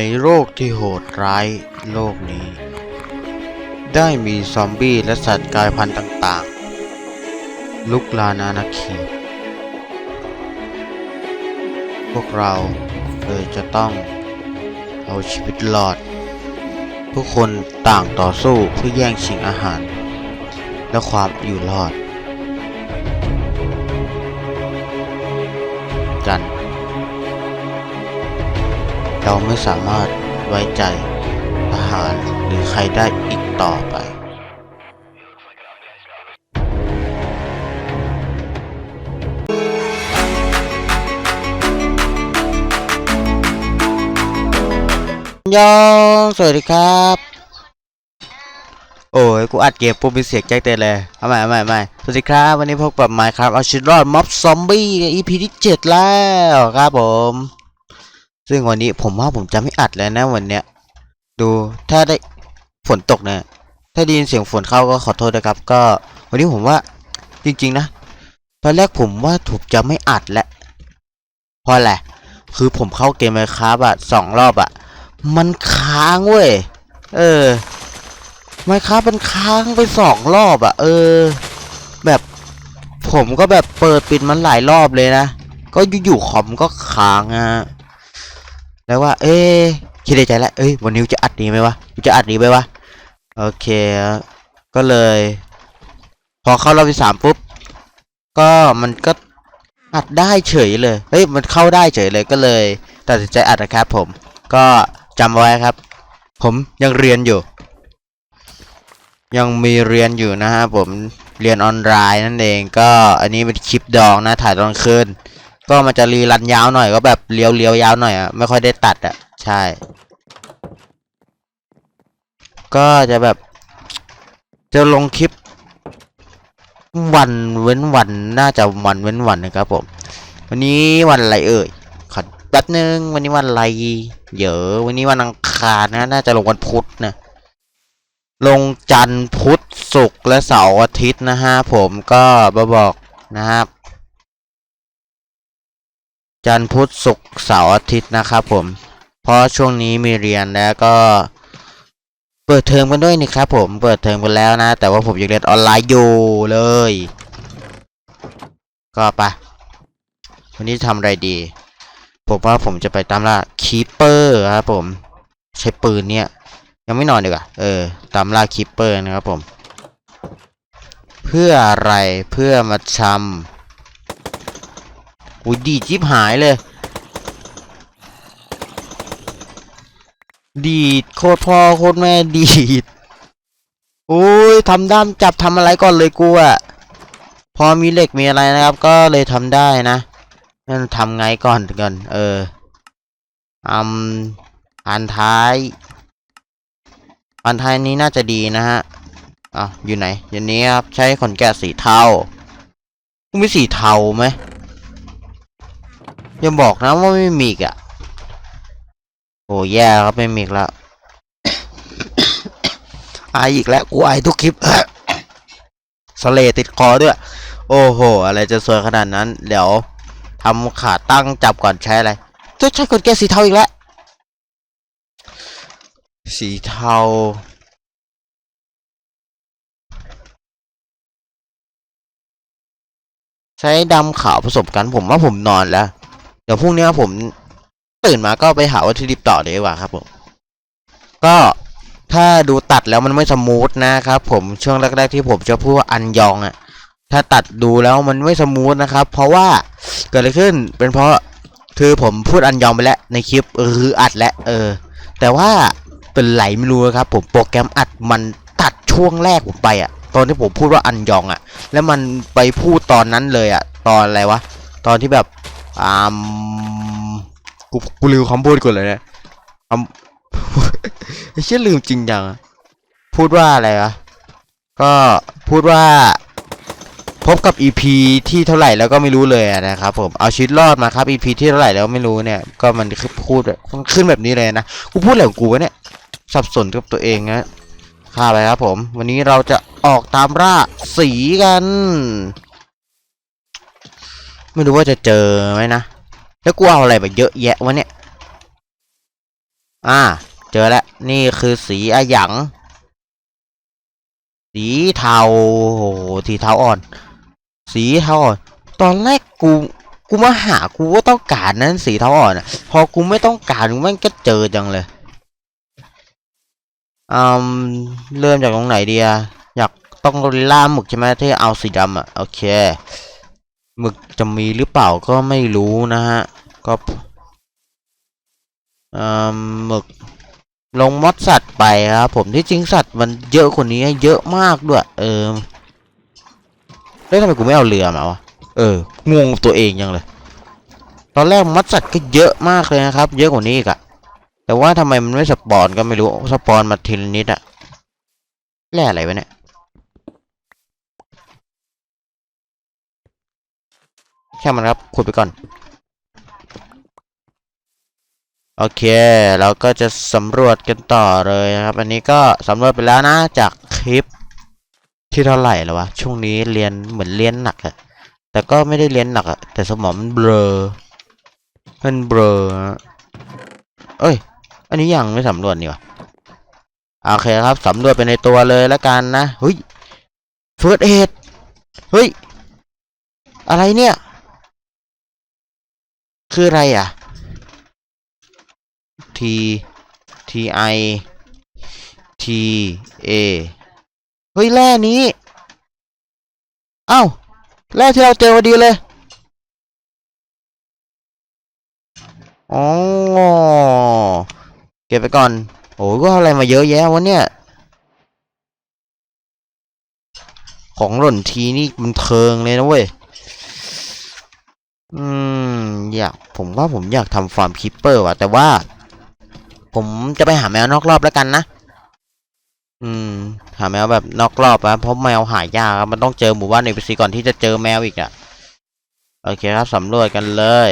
ในโลกที่โหดร้ายโลกนี้ ได้มีซอมบี้และสัตว์กลายพันธุ์ต่างๆ ลุกลานอาณาเขตพวกเราเลยจะต้องเอาชีวิตรอด ทุกคนต่างต่อสู้เพื่อแย่งชิงอาหาร และความอยู่รอด เราไม่สามารถไว้ใจทหารหรือใครได้อีกต่อไปยองสวัสดีครับ โอ้ย กูอัดเกมปุ๊บมีเสียงแจ้งเตือนเลยเอาใหม่เอาใหม่เอาใหม่สวัสดีครับ วันนี้พบกับไมค์ครับเอาชีวิตรอดม็อบซอมบี้ EP ที่ 7 แล้วครับผม ซึ่งวันนี้ผมว่าผมจะไม่อัดแล้วนะวันเนี้ย ดูถ้าได้ฝนตกเนี่ยถ้าได้ยินเสียงฝนเข้าก็ขอโทษนะครับ ก็ วันนี้ผมว่าจริงๆนะตอนแรกผมว่าถูกจะไม่อัดแล้วเพราะอะไรคือผมเข้าเกมเลยครับอะสองรอบอะมันค้างเว้ยเออไมครับมันค้างไปสองรอบอะเออ แบบผมก็แบบเปิดปิดมันหลายรอบเลยนะ ก็อยู่ๆคอมก็ค้างอะ แล้วว่า เอ๊คิดในใจแล้วเอ้ยวันนี้จะอัดนี้ไหมวะจะอัดนี้ไหมวะโอเค ก็เลย พอเข้ารอบที่สามปุ๊บก็มันก็อัดได้เฉยเลยเฮ้ยมันเข้าได้เฉยเลยก็เลยตัดสินใจอัดนะครับผม ก็จำไว้ครับ ผมยังเรียนอยู่ ยังมีเรียนอยู่นะฮะผมเรียนออนไลน์นั่นเองก็อันนี้เป็นคลิปดองนะถ่ายตอนคืน ก็มันจะรีรันยาวหน่อยก็แบบเลี้ยวเลี้ยวยาวหน่อยอะไม่ค่อยได้ตัดอะใช่ ก็จะแบบ จะลงคลิป วันเว้นวันน่าจะวันเว้นวันนะครับผม วันนี้วันอะไรเอ่ยขอแป๊บนึงวันนี้วันอะไรเดี๋ยววันนี้วันอังคารนะน่าจะลงวันพุธนะลงจันทร์พุธศุกร์และเสาร์อาทิตย์นะฮะผมก็มาบอกนะครับ จันทร์พุธศุกร์เสาร์อาทิตย์นะครับผม เพราะช่วงนี้มีเรียนแล้วก็ เปิดเทอมกันด้วยนี่ครับผมเปิดเทอมกันแล้วนะ แต่ว่าผมยังเรียนออนไลน์อยู่เลย ก็ไปวันนี้ทำอะไรดี ผมว่าผมจะไปตามล่าคีเปอร์ครับผม ใช้ปืนเนี่ย ยังไม่นอนดีกว่าเออ ตามล่าคีเปอร์นะครับผม เพื่ออะไรเพื่อมาชำ อุ้ยดีจิบหายเลย ดีดโคตรพ่อโคตรแม่ดีดโอ้ยทำด้ามจับทำอะไรก่อนเลยกูอะพอมีเหล็กมีอะไรนะครับ ก็เลยทำได้นะนั่นทำไงก่อนกันเอออืมอันท้าย อันท้ายนี้น่าจะดีนะฮะอะอยู่ไหนอย่างนี้ครับใช้ขนแกะสีเทามีสีเทาไหม ย่าบอกนะว่าไม่มีอีกอะโอ้แย่ครับไม่มีแล้วไออีกแล้วกูไอทุกคลิปสเลติดคอด้วย โอ้โห อะไรจะสวยขนาดนั้น เดี๋ยวทำขาตั้งจับก่อนใช้อะไรจะใช้กดแก้สีเทาอีกแล้ว สีเทา ใช้ดำขาวผสมกันผมว่าผมนอนแล้ว ดี๋ยวพรุ่งนี้ผมตื่นมาก็ไปหาวัตถุดิบต่อเลยดีกว่าครับผม ก็ถ้าดูตัดแล้วมันไม่สมูทนะครับผมช่วงแรกๆที่ผมจะพูดว่าอันยองอะถ้าตัดดูแล้วมันไม่สมูทนะครับ เพราะว่าเกิดอะไรขึ้นเป็นเพราะคือผมพูดอันยองไปแล้วในคลิปเออคืออัดแล้วเออ แต่ว่าเป็นไหลไม่รู้ครับ ผมโปรแกรมอัดมันตัดช่วงแรกผมไปอะตอนที่ผมพูดว่าอันยองอะแล้วมันไปพูดตอนนั้นเลยอะตอนอะไรวะตอนที่แบบ อ่ากูกูลืมคำพูดก่อนเลยเนี่ยคำไอ้เชี่ยลืมจริงจังพูดว่าอะไรวะก็พูดว่า พบกับ EP ที่เท่าไหร่แล้วก็ไม่รู้เลยนะครับผมเอาชีวิตรอดมาครับ EP ที่เท่าไหร่แล้วไม่รู้เนี่ย ก็มันคือพูดขึ้นแบบนี้เลยนะกูพูดอะไรของกูวะเนี่ยสับสนกับตัวเองนะข้าไปครับผม วันนี้เราจะออกตามล่าสีกัน ไม่รู้ว่าจะเจอไหมนะ แล้วกูเอาอะไรไปเยอะแยะวะเนี่ย อ่า เจอแล้ว นี่คือสีอะหยัง สีเทาโอ้โหสีเทาอ่อน สีเทาอ่อน ตอนแรกกูกูมาหากูก็ต้องการนั้นสีเทาอ่อนอะพอกูไม่ต้องการกูแม่งก็เจอจังเลยอืมเริ่มจากตรงไหนดีอะอยากต้องล่าหมึกใช่ไหมที่เอาสีดำอะโอเค หมึกจะมีหรือเปล่าก็ไม่รู้นะฮะ ก็อืมหมึกลงมดสัตว์ไปครับผมที่จริงสัตว์มันเยอะกว่านี้เยอะมากด้วย เออเฮ้ยทำไมกูไม่เอาเรือมาวะเอองงตัวเองยังเลย ตอนแรกมัดสัตว์ก็เยอะมากเลยนะครับ เยอะกว่านี้อีกอะแต่ว่าทำไมมันไม่สปอนก็ไม่รู้สปอนมาทีละนิดอะแร่อะไรวะเนี่ย แค่มันครับขุดไปก่อน โอเค เราก็จะสำรวจกันต่อเลยครับ อันนี้ก็สำรวจไปแล้วนะ จากคลิปที่เท่าไหร่แล้ววะ ช่วงนี้เรียนเหมือนเรียนหนักอะแต่ก็ไม่ได้เรียนหนักอะแต่สมองมันเบลอมันเบลอเอ้ย อันนี้ยังไม่สำรวจนี่วะโอเคครับสำรวจไปในตัวเลยแล้วกันนะเฮ้ยเฟิร์สเอดเฮ้ย อะไรเนี่ย คืออะไรอะ T T I T A เฮ้ย แร่นี้เอ้าแร่ที่เราเจอพอดีเลยอ๋อเก็บไปก่อน โอ้ยก็อาอะไรมาเยอะแยะวะเนี่ย ของหล่นทีนี่มันเทิงเลยนะเว้ย อืมอยากผมว่าผมอยากทำฟาร์มคิปเปอร์ว่ะ แต่ว่า ผมจะไปหาแมวนอกรอบแล้วกันนะ อืม หาแมวแบบนอกรอบนะเพราะแมวหายากมันต้องเจอหมู่บ้านในพีซีก่อนที่จะเจอแมวอีกอะ่ะ โอเคครับสำรวจกันเลย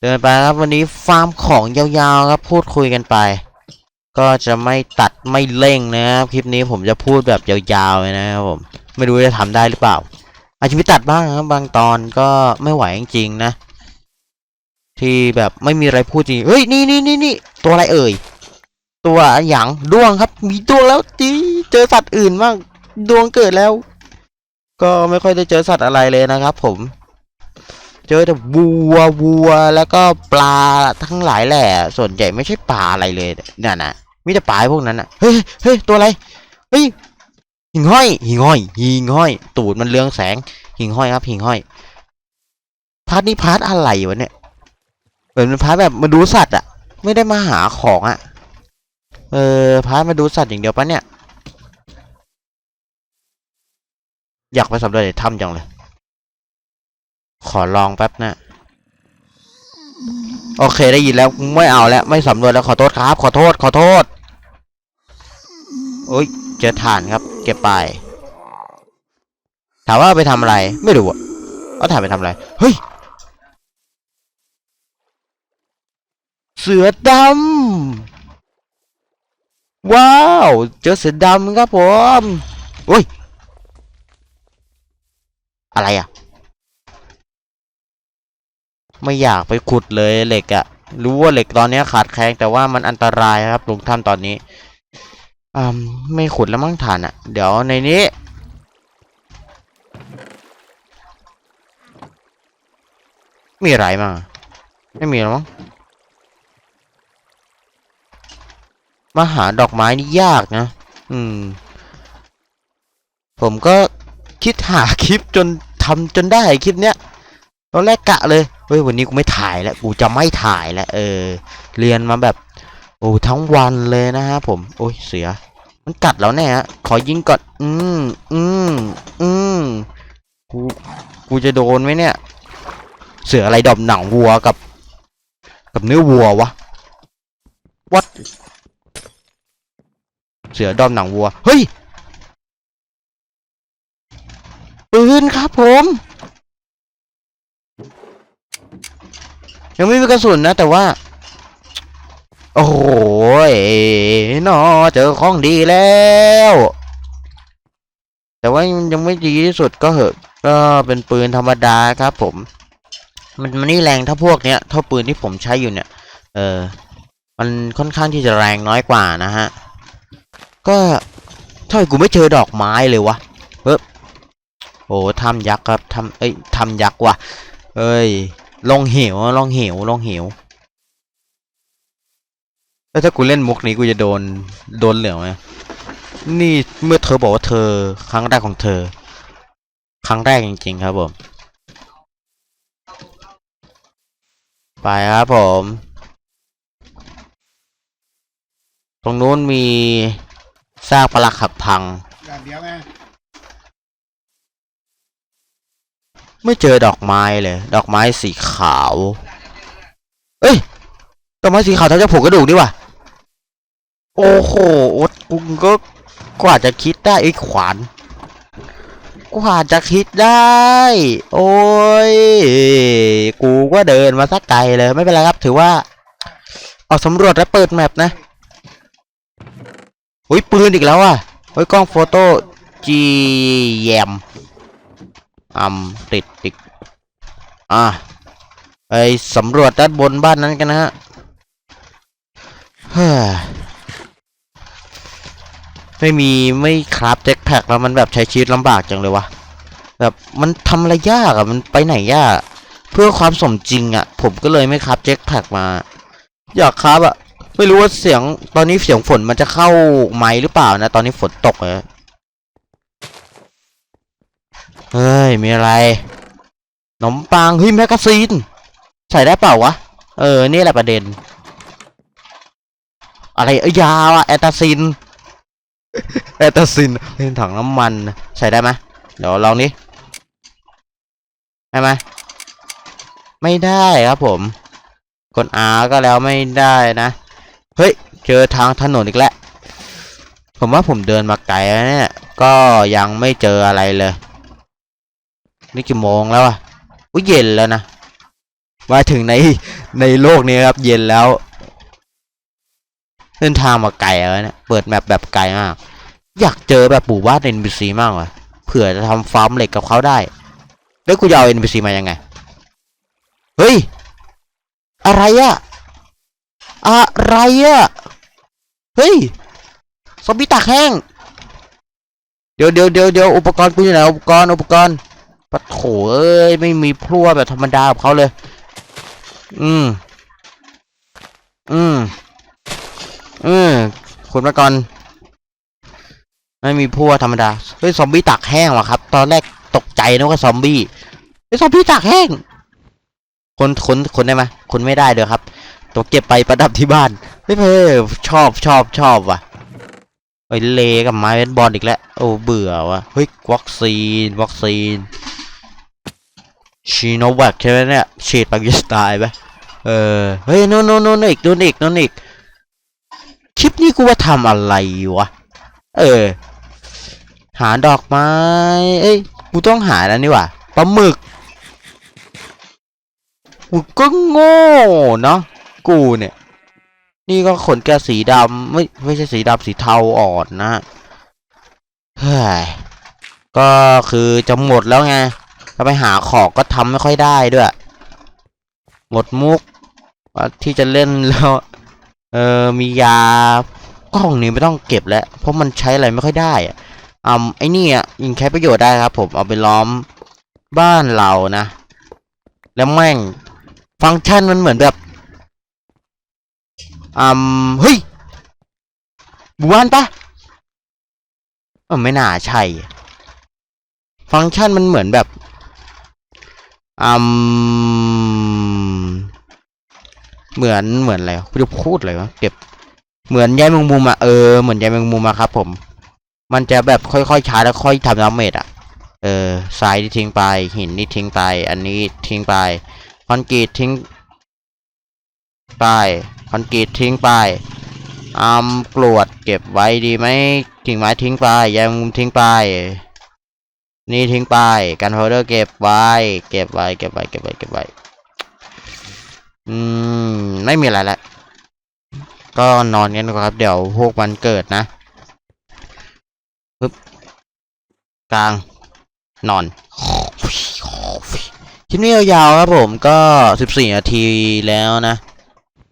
เดินไปครับวันนี้ฟาร์มของยาวๆครับพูดคุยกันไป ก็จะไม่ตัดไม่เร่งนะครับคลิปนี้ผมจะพูดแบบยาวๆเลยนะครับผม ไม่รู้จะทำได้หรือเปล่า อาจจะมีตัดบ้างครับบางตอนก็ไม่ไหวจริงๆนะ ที่แบบไม่มีอะไรพูดจริงเฮ้ยนี่นี่นี่นี่ตัวอะไรเอ่ย ตัวอย่างดวงครับ มีดวงแล้วจีเจอสัตว์อื่นบ้างดวงเกิดแล้ว ก็ไม่ค่อยได้เจอสัตว์อะไรเลยนะครับ ผม เจอแต่วัววัวแล้วก็ปลาทั้งหลายแหละส่วนใหญ่ไม่ใช่ปลาอะไรเลยเนั่นนะมีแต่ปลาพวกนั้นนะเฮ้ยเฮ้ยตัวอะไรเฮ้ย หิ่งห้อย หิ่งห้อย หิ่งห้อย ตูดมันเรืองแสง หิ่งห้อยครับ หิ่งห้อย พาร์ทนี้พาร์ทอะไรวะเนี่ยเหมือนเป็นพาร์ทแบบมาดูสัตว์อะไม่ได้มาหาของอะเออพาร์ทมาดูสัตว์อย่างเดียวปะเนี่ย อยากไปสำรวจในถ้ำจังเลย ขอลองแป๊บนะโอเคได้ยินแล้วไม่เอาแล้วไม่สำรวจแล้วขอโทษครับ ขอโทษ ขอโทษโอ้ย เจอถ่านครับ เก็บไป ถามว่าไปทำอะไร ไม่รู้อะเอาถ่านไปทำอะไร เฮ้ย เสือดำ ว้าว เจอเสือดำครับผมโอ้ย อะไรอะไม่อยากไปขุดเลยเหล็กอะรู้ว่าเหล็กตอนนี้ขาดแคลนแต่ว่ามันอันตรายครับลงถ้ำตอนนี้ อ่าไม่ขุดแล้วมั้งฐานอะเดี๋ยวในนี้ มีอะไรมั้งไม่มีแล้วมั้งมาหาดอกไม้นี่ยากนะ อืม ผมก็คิดหาคลิปจนทำจนได้คลิปเนี้ยตอนแรกกะเลยเฮ้ยวันนี้กูไม่ถ่ายแล้วกูจะไม่ถ่ายแล้วเออ เรียนมาแบบ โอ้ทั้งวันเลยนะฮะผม โอ้ยเสือมันกัดแล้วแน่ฮะขอยิงก่อนอืมอืมอืมกูกูจะโดนไหมเนี่ย เสืออะไรดอมหนังวัวกับ กับเนื้อวัววะวัดเสือดอมหนังวัว เฮ้ยปืนครับผม ยังไม่มีกระสุนนะ แต่ว่า โอ้โหนอเจอของดีแล้ว แต่ว่ายังไม่ดีที่สุดก็เหอะก็เป็นปืนธรรมดาครับผม มันมันนี่แรงถ้าพวกเนี้ยเท่าปืนที่ผมใช้อยู่เนี่ย เออ มันค่อนข้างที่จะแรงน้อยกว่านะฮะ ก็ทำไมกูไม่เจอดอกไม้เลยวะเฮ้ยโอ้ทำยักษ์ครับทำเอ้ยทำยักษ์ว่ะ เอ้ย ลงเหวลงเหวลงเหว แล้วถ้ากูเล่นมุกนี้กูจะโดนโดนเหลืองไหมนี่เมื่อเธอบอกว่าเธอครั้งแรกของเธอ ครั้งแรกจริงๆครับผม ไปครับผม ตรงนู้นมีซากปลักหักพังอย่างเดียวไงไม่เจอดอกไม้เลย ดอกไม้สีขาว เอ้ยดอกไม้สีขาวทำจากผงกระดูกนี่ว่ะ โอ้โหโอ๊ตกูก็กว่าจะคิดได้ไอ้ขวานกว่าจะคิดได้ โอ้ย กูก็เดินมาสักไกลเลยไม่เป็นไรครับ ถือว่า ออกสำรวจและเปิดแมปนะอุ้ยปืนอีกแล้วอะเฮ้ยกล้องโฟโต้จีแยมอืมติดติดอะไปสำรวจด้านบนบ้านนั้นกันนะฮะเฮ้ย ไม่มีไม่คราฟแจ็คแพ็กแล้วมันแบบใช้ชีวิตลำบากจังเลยวะแบบมันทำอะไรยากอะมันไปไหนยาก เพื่อความสมจริงอะผมก็เลยไม่คราฟแจ็คแพ็กมา อยากคราฟอะไม่รู้ว่าเสียงตอนนี้เสียงฝนมันจะเข้าไมค์หรือเปล่านะ ตอนนี้ฝนตกเลยเฮ้ย มีอะไรขนมปังเฮ้ยแมกกาซีน ใส่ได้เปล่าวะ เออ นี่แหละประเด็น อะไรเอ้ยยาวอะแอตาซิน แอตาซินเป็นถังน้ำมันใส่ได้ไหมเดี๋ยวลองดิได้ไหมไม่ได้ครับผมกด R ก็แล้วไม่ได้นะ เฮ้ย เจอทางถนนอีกแล้ว ผมว่าผมเดินมาไกลแล้วเนี่ย ก็ยังไม่เจออะไรเลย นี่กี่โมงแล้วอะอุ้ยเย็นแล้วนะ มาถึงในในโลกนี้ครับ เย็นแล้ว เดินทางมาไกลแล้วเนี่ยเปิดแมปแบบไกลมาก อยากเจอแบบปู่บ้าน NPC มากว่ะเผื่อจะทำฟาร์มเหล็กกับเขาได้ แล้วกูจะเอา NPC มายังไง เฮ้ย อะไรอะอะไรอะเฮ้ยซอมบี้ตากแห้ง เดี๋ยวเดี๋ยวเดี๋ยวเดี๋ยวอุปกรณ์กูอยู่ไหนอุปกรณ์อุปกรณ์ปะโถเอ้ยไม่มีพลั่วแบบธรรมดากับเขาเลย อืม อืม เอืมคุณมาก่อน ไม่มีพลั่วธรรมดา เฮ้ย ซอมบี้ตากแห้งว่ะครับ ตอนแรกตกใจนึกว่าซอมบี้เฮ้ยซอมบี้ตากแห้ง คนคนคนได้ไหมคนไม่ได้เด้อครับต้องเก็บไปประดับที่บ้านเฮ้ยเพ่ชอบชอบชอบว่ะเฮ้ยเลกับไม้เบสบอลอีกแล้ว โอ้เบื่อว่ะ เฮ้ย วัคซีน วัคซีนชีโนแวคใช่ไหมเนี่ยฉีดปากีสถานไปเออ เฮ้ยโน่นโน่นโน่นอีกโน่นอีกโน่นอีก คลิปนี้กูว่าทำอะไรวะ เออ หาดอกไม้ เอ้ย กูต้องหาแล้วนี่ว่าปลาหมึก กูก็โง่เนาะ กูเนี่ย นี่ก็ขนแกสีดำไม่ไม่ใช่สีดำสีเทาอ่อนนะเฮ้ย ก็คือจะหมดแล้วไงถ้าไปหาของก็ทำไม่ค่อยได้ด้วย หมดมุกที่จะเล่นแล้ว เออมียากล้องนี้ไม่ต้องเก็บแล้ว เพราะมันใช้อะไรไม่ค่อยได้อะอ่าไอ้นี่อะยิงใช้ประโยชน์ได้ครับ ผมเอาไปล้อมบ้านเรานะ แล้วแม่ง ฟังก์ชันมันเหมือนแบบอ่าเฮ้ยหมู่บ้านปะเออไม่น่าใช่ ฟังก์ชันมันเหมือนแบบอืม เหมือนเหมือนอะไรวะกูจะพูดอะไรวะเก็บเหมือนใยมงมุมอะเออเหมือนใยมงมุมอะครับ ผม มันจะแบบค่อยๆช้าแล้วค่อยทำดาเมจอะเออทรายที่ทิ้งไป หินนี่ทิ้งไป อันนี้ทิ้งไปคอนกรีตทิ้งไปคอนกรีตทิ้งไปอัมกรวดเก็บไว้ดีไหมกิ่งไม้ทิ้งไปยแมงมุมทิ้งไป นี่ทิ้งไปกันโฮเดอร์เก็บไว้ เก็บไว้เก็บไว้เก็บไว้เก็บไว้ อืม ไม่มีอะไรแล้วก็นอนกันก่อนครับ เดี๋ยวพวกมันเกิดนะปึ๊บกลาง นอนคลิปนี้ยาวๆครับผมก็สิบสี่นาทีแล้วนะ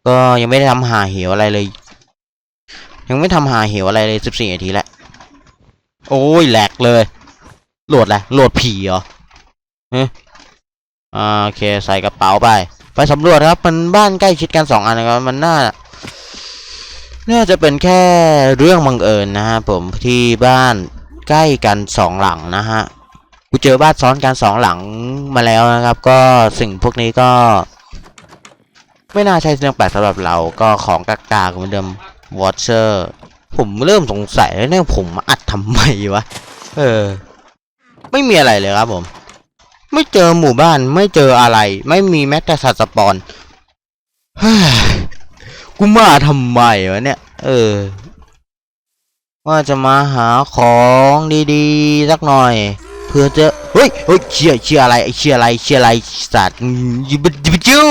ก็ยังไม่ได้ทำหาเหวอะไรเลย ยังไม่ทำหาเหวอะไรเลยสิบสี่นาทีแล้วโอ้ยแหลกเลยโหลดอะไรโหลดผีเหรอเฮ้ยอ่าโอเคใส่กระเป๋าไป ไปสำรวจครับ มันบ้านใกล้ชิดกันสองอันนะครับมันน่าน่าจะเป็นแค่เรื่องบังเอิญนะฮะผมที่บ้านใกล้กันสองหลังนะฮะกูเจอบ้านซ้อนกันสองหลังมาแล้วนะครับ ก็สิ่งพวกนี้ก็ ไม่น่าใช่เรื่องแปลกสำหรับเราก็ของกากาเหมือนเดิมวอชเชอร์ผมเริ่มสงสัยแล้วเนี่ยผมมาอัดทำไมวะ เออ ไม่มีอะไรเลยครับผม ไม่เจอหมู่บ้านไม่เจออะไร ไม่มีแม้แต่สัตว์สปอนเฮ้ยกูมาทำไมวะเนี่ย เออ ว่าจะมาหาของดีๆสักหน่อย เพื่อจะเฮ้ยเฮ้ยเชียเชียอะไรเชียอะไรเชียอะไรสัตว์ยิบยิบจิ้ว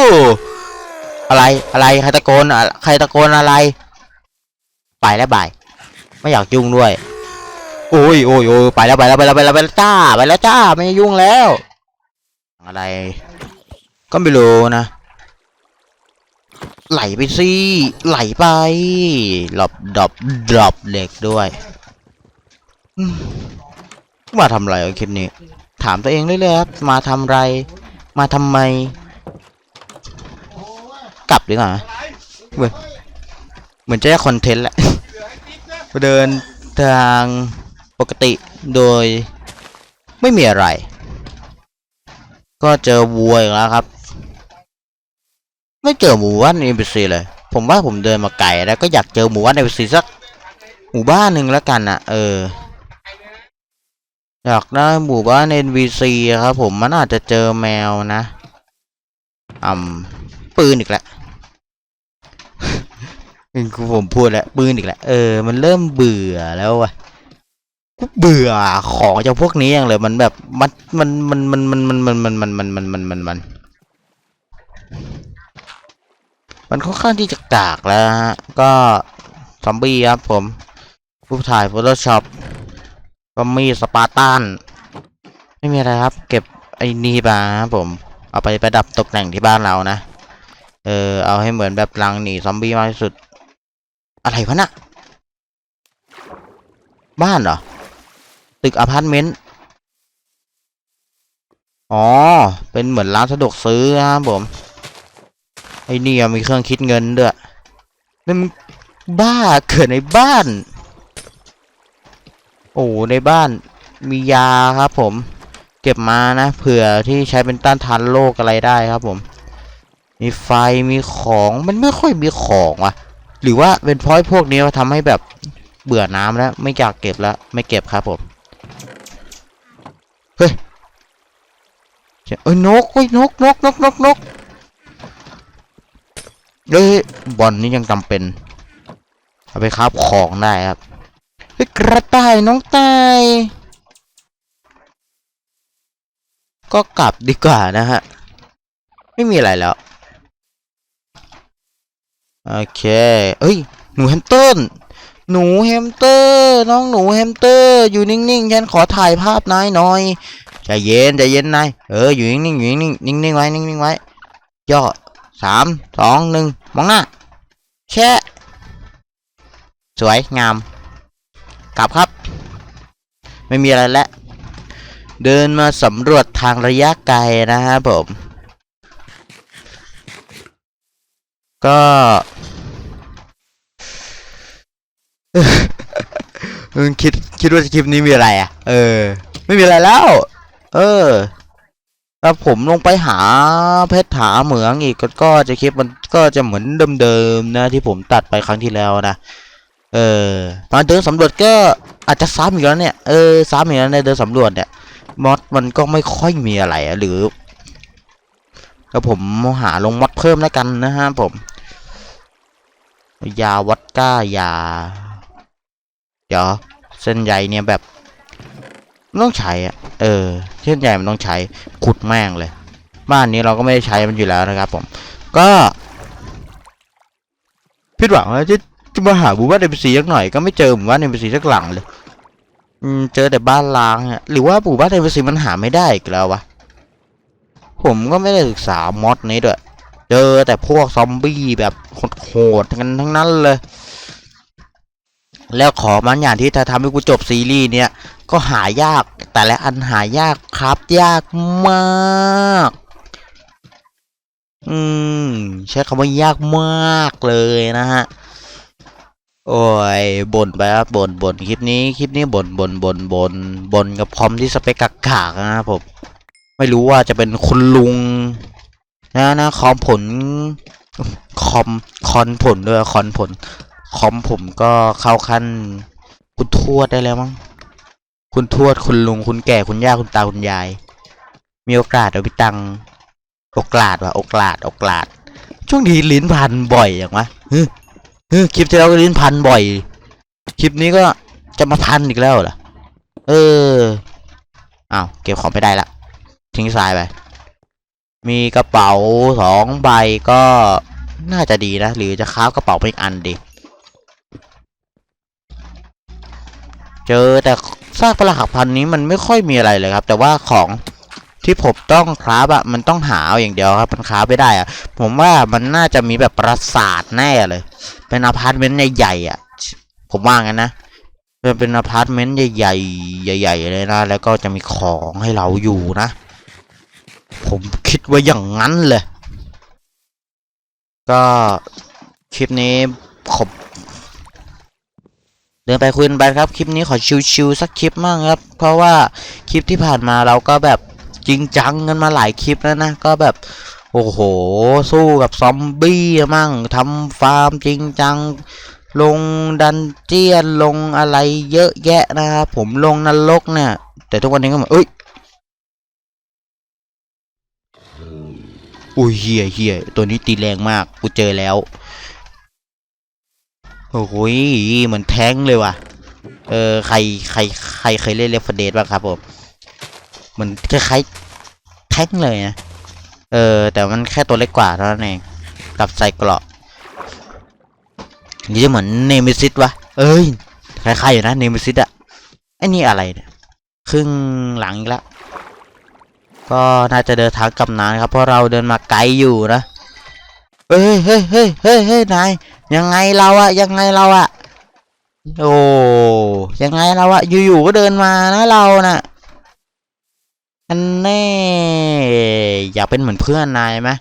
อะไรอะไรใครตะโกนอะใครตะโกนอะไร ไปแล้วบาย ไม่อยากยุ่งด้วย โอ้ยโอ้ยโอ้ยไปแล้วไปแล้วไปแล้วไปแล้วไปแล้วจ้าไปแล้วจ้าไม่ยุ่งแล้ว อะไร ก็ไม่รู้นะ ไหลไปสิไหลไปหลบดรอปดรอปเหล็กด้วยมาทำอะไรคลิปนี้ ถามตัวเองเรื่อยๆครับมาทำไร มาทำไม กลับดีกว่าเหมือนเหมือนจะได้คอนเทนต์แหละเดินทางปกติโดยไม่มีอะไร ก็เจอวัวอีกแล้วครับ ไม่เจอหมู่บ้านเอ็นซีเลย ผมว่าผมเดินมาไกลแล้วก็อยากเจอหมู่บ้านเอ็นซีสักหมู่บ้านหนึ่งแล้วกันนะเออ อยากได้หมู่บ้าน NVC อะครับ ผมมันอาจจะเจอแมวนะอ่ำปืนอีกแล้วคือผมพูดแล้วปืนอีกแล้วเออ มันเริ่มเบื่อแล้วอะ กูเบื่อของจากพวกนี้อย่างเลยมันแบบมันมันมันมันมันมันมันมันมันมันมันมันมันมัน มันค่อนข้างที่จะกากแล้วฮะก็ซอมบี้ครับผมรูปถ่าย Photoshop ก็มีสปาร์ตันไม่มีอะไรครับ เก็บไอ้นี่มาครับผม เอาไปประดับตกแต่งที่บ้านเรานะ เออ เอาให้เหมือนแบบรังหนีซอมบี้มากที่สุด อะไรวะนะ่ะบ้านเหรอ ตึกอพาร์ตเมนต์ อ๋อ เป็นเหมือนร้านสะดวกซื้อนะครับผม ไอ้นี่อะมีเครื่องคิดเงินด้วยนี่มันบ้าเกิดในบ้าน โอ้ในบ้านมียาครับผม เก็บมานะเผื่อที่ใช้เป็นต้านทานโรคอะไรได้ครับผม มีไฟมีของมันไม่ค่อยมีของว่ะ หรือว่าเป็นเพราะไอ้พวกนี้ทำให้แบบเบื่อน้ำแล้ว ไม่อยากเก็บแล้ว ไม่เก็บครับผม เฮ้ยเอ้ยนกเฮ้ยนกนกนกนกนกเฮ้ยบอลนี่ยังจำเป็น เอาไปคราบของได้ครับเฮ้ยกระต่ายน้องตายก็กลับดีกว่านะฮะ ไม่มีอะไรแล้ว โอเค เอ้ย หนูแฮมเตอร์ หนูแฮมสเตอร์ น้องหนูแฮมสเตอร์ อยู่นิ่งๆ ฉันขอถ่ายภาพนายหน่อยใจเย็นใจเย็นนายเอออยู่นิ่งๆอยู่นิ่งๆนิ่งๆไว้นิ่งๆไว้ย่อสามสองหนึ่งมองหน้าแช่สวยงาม กลับครับ ไม่มีอะไรแล้วเดินมาสำรวจทางระยะไกลนะฮะผม ก็ เออคิดคิดว่าคลิปนี้มีอะไรอะ เออ ไม่มีอะไรแล้ว เออถ้าผมลงไปหาเพชรหาเหมืองอีกก็ก็จะคลิปมันก็จะเหมือนเดิมๆนะ ที่ผมตัดไปครั้งที่แล้วนะ เออมาเดินสำรวจก็อาจจะซ้ำอีกแล้วเนี่ย เออซ้ำอีกแล้วในเดินสำรวจเนี่ยมอดมันก็ไม่ค่อยมีอะไรอะหรือแล้วผมหาลงมอดเพิ่มแล้วกันนะฮะผม ยาวัดก้ายา เดี๋ยวเส้นใยเนี่ยแบบมันต้องใช้อะเออ เส้นใยมันต้องใช้ขุดแม่งเลย บ้านนี้เราก็ไม่ได้ใช้มันอยู่แล้วนะครับผม ก็ผิดหวังว่าจะจะมาหาหมู่บ้านเอ็มซีสักหน่อยก็ไม่เจอหมู่บ้านเอ็มซีสักหลังเลยเจอแต่บ้านล้างอะหรือว่าหมู่บ้านเอ็มซีมันหาไม่ได้อีกแล้ววะผมก็ไม่ได้ศึกษามอดนี้ด้วย เจอแต่พวกซอมบี้แบบโหดๆกันทั้งนั้นเลย แล้วของมันอย่างที่จะทำให้กูจบซีรีส์เนี่ยก็หายากแต่ละอันหายากครับยากมาก อืมใช้คำว่ายากมากเลยนะฮะโอ้ยบ่นไปครับบ่นบ่นคลิปนี้คลิปนี้บ่นบ่นบ่นบ่นบ่นกับคอมที่สเปคกากๆนะครับผมไม่รู้ว่าจะเป็นคุณลุง นะนะคอมผลคอมคอนผลด้วยคอนผล คอมผมก็เข้าขั้น คุณทวดได้แล้วมั้งคุณทวดคุณลุงคุณแก่คุณย่าคุณตาคุณยาย มีโอกาสเดี๋ยวพี่ตังโอกาสว่ะโอกาสโอกาสช่วงนี้ลิ้นพันบ่อยอย่างวะฮึฮึคลิปที่แล้วก็ลิ้นพันบ่อย คลิปนี้ก็จะมาพันอีกแล้วเหรอเอออ้าวเก็บของไม่ได้ละทิ้งทรายไปมีกระเป๋าสองใบก็น่าจะดีนะ หรือจะค้าบกระเป๋าไปอีกอันดี เจอแต่ซากปรักหักพันนี้มันไม่ค่อยมีอะไรเลยครับ แต่ว่าของที่ผมต้องคราฟอะมันต้องหาเอาอย่างเดียวครับมันคราฟไม่ได้อะผมว่ามันน่าจะมีแบบปราสาทแน่เลย เป็นอพาร์ตเมนต์ใหญ่ๆอะผมว่างั้นนะเป็นเป็นอพาร์ตเมนต์ใหญ่ๆใหญ่ ๆ เลยนะ แล้วก็จะมีของให้เราอยู่นะ ผมคิดว่าอย่างนั้นเลย ก็คลิปนี้ขอบ เดินไปคุยกันไปครับคลิปนี้ขอชิวๆสักคลิปมั่งครับ เพราะว่าคลิปที่ผ่านมาเราก็แบบจริงจังกันมาหลายคลิปแล้วนะก็แบบโอ้โห สู้กับซอมบี้มั่งทำฟาร์มจริงจัง ลงดันเจียนลงอะไรเยอะแยะนะครับผมลงนรกเนี่ย แต่ทุกวันนี้ก็เหมือนเอ้ยอุ้ยเฮียเฮียตัวนี้ตีแรงมากกูเจอแล้ว โอ้โหเหมือนแท้งเลยว่ะ เออใครใครใครเคยเล่นเลฟเดสบ้างครับผมเหมือนคล้ายๆแท้งเลยนะ เออ แต่มันแค่ตัวเล็กกว่าเท่านั้นเองกับใส่เกราะนี่จะเหมือนเนมิซิสวะ เอ้ย คล้ายๆอยู่นะเนมิซิสอะไอ้นี่อะไรเนี่ยครึ่งหลังอีกแล้วก็น่าจะเดินทางกลับนานครับเพราะเราเดินมาไกลอยู่นะ เฮ้ยเฮ้ยเฮ้ยเฮ้ยเฮ้ยนาย ยังไงเราอะยังไงเราอะโอ้ยังไงเราอะอยู่ๆก็เดินมานะเรานะ่ะอันแน่อยากเป็นเหมือนเพื่อนนายไหม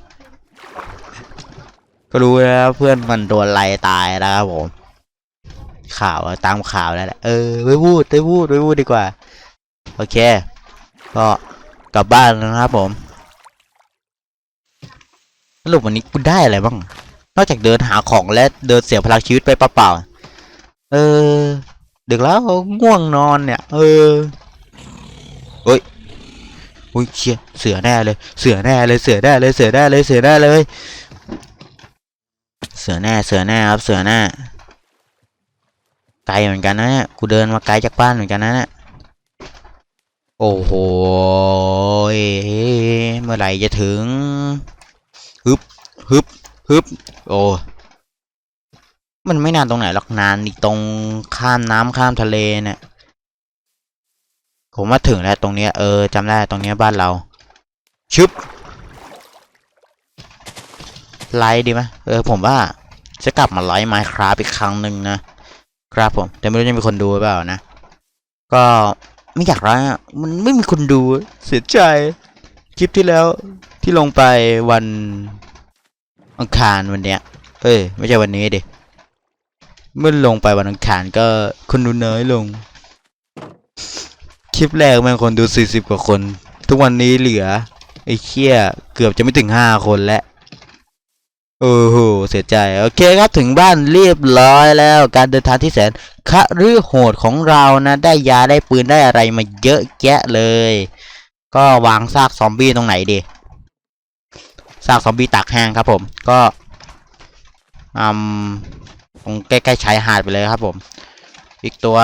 ก็รู้แล้วเพื่อนมันโดนไล่ตายนะครับผมข่าวตามข่าวแล้วแหละเออไม่พูดไม่พูดไม่พูดดีกว่า โอเค ก็กลับบ้านแล้วนะครับผมสรุปวันนี้กูได้อะไรบ้าง นอกจากเดินหาของและเดินเสียพลังชีวิตไปเปล่าๆเออดึกแล้วง่วงนอนเนี่ย เออเฮ้ยอุ้ยเชี่ยเสือแน่เลย เสือแน่เลยเสือแน่เลยเสือแน่เลยเสือแน่เลย เสือแน่เสือแน่ครับเสือแน่ไกลเหมือนกันนะเนี่ยกูเดินมาไกลจากบ้านเหมือนกันนะเนี่ยโอ้โหเมื่อไหร่จะถึงฮึบฮึบ ฮึบโอ้มันไม่นานตรงไหนหรอกนานอีกตรงข้ามน้ำข้ามทะเลเนี่ยผมมาถึงแล้วตรงเนี้ยเออจำได้ตรงเนี้ยบ้านเรา ชึบไลค์ดีไหมเออผมว่าจะกลับมาไลค์ไมค์ครับอีกครั้งหนึ่งนะครับผม แต่ไม่รู้จะมีคนดูหรือเปล่านะ ก็ไม่อยากไลค์อ่มันไม่มีคนดูเสียใจคลิปที่แล้วที่ลงไปวัน อังคารวันเนี้ย เอ้ย ไม่ใช่วันนี้ดิ เมื่อลงไปวันอังคารก็คนดูน้อยลง คลิปแรกแม่งคนดูสี่สิบกว่าคน ทุกวันนี้เหลือ ไอ้เคี้ยเกือบจะไม่ถึงห้าคนแล้วโอ้โหเสียใจโอเคครับถึงบ้านเรียบร้อยแล้ว การเดินทางที่แสนคะรือโหดของเรานะ ได้ยาได้ปืนได้อะไรมาเยอะแยะเลย ก็วางซากซอมบี้ตรงไหนดี ซากซอมบี้ตากแห้งครับผมก็อืมตรงใกล้ๆชายหาดไปเลยครับผม อีกตัว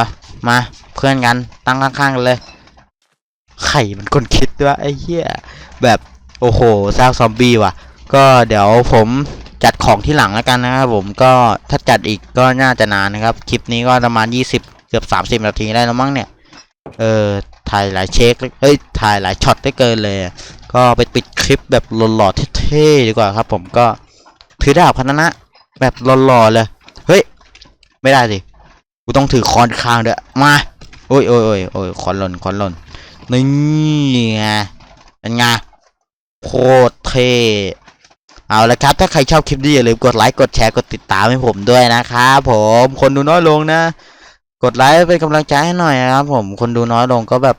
มาเพื่อนกันตั้งข้างๆกันเลยไข่มันคนคิดด้วยไอ้เหี้ยแบบโอ้โหซากซอมบี้ว่ะ ก็เดี๋ยวผมจัดของที่หลังแล้วกันนะครับผมก็ถ้าจัดอีกก็น่าจะนานนะครับ คลิปนี้ก็ประมาณ 20 เกือบ 30 นาทีได้แล้วมั้งเนี่ย เออถ่ายหลายเช็คเลยเอ้ยถ่ายหลายช็อตได้เกินเลย ก็ไปปิดคลิปแบบหล่อๆเท่ท่ๆดีกว่าครับ ผมก็ถือดาบคานะแบบหล่อๆเลย เฮ้ย ไม่ได้สิ กูต้องถือคอนคางเด้วยมา โอ้ยโอ้ยโอ้ยโอ้ยคอนหล่นคอนหล่นนี่ไงเป็นไงโคตรเท่เอาละครับ ถ้าใครชอบคลิปนี้อย่าลืมกดไลค์ กดแชร์ กดติดตามให้ผมด้วยนะครับผม คนดูน้อยลงนะ กดไลค์เป็นกำลังใจให้หน่อยนะครับผม คนดูน้อยลงก็แบบ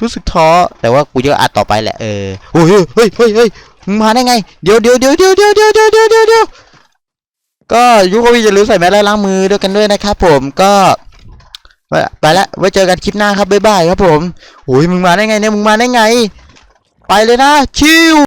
รู้สึกท้อ แต่ว่ากูจะอัดต่อไปแหละ เออ โอ้ยเฮ้ยเฮ้ยเฮ้ย มึงมาได้ไง เดี๋ยวเดี๋ยวเดี๋ยวเดี๋ยวเดี๋ยวเดี๋ยวเดี๋ยวเดี๋ยวเดี๋ยวเดี๋ยวก็ยุคโควิดอย่าลืมใส่แมสและล้างมือด้วยกันด้วยนะครับผมก็ไปไปละไว้เจอกันคลิปหน้าครับบ๊ายบายครับผมโอ้ยมึงมาได้ไงเนี่ยมึงมาได้ไง ไปเลยนะชิว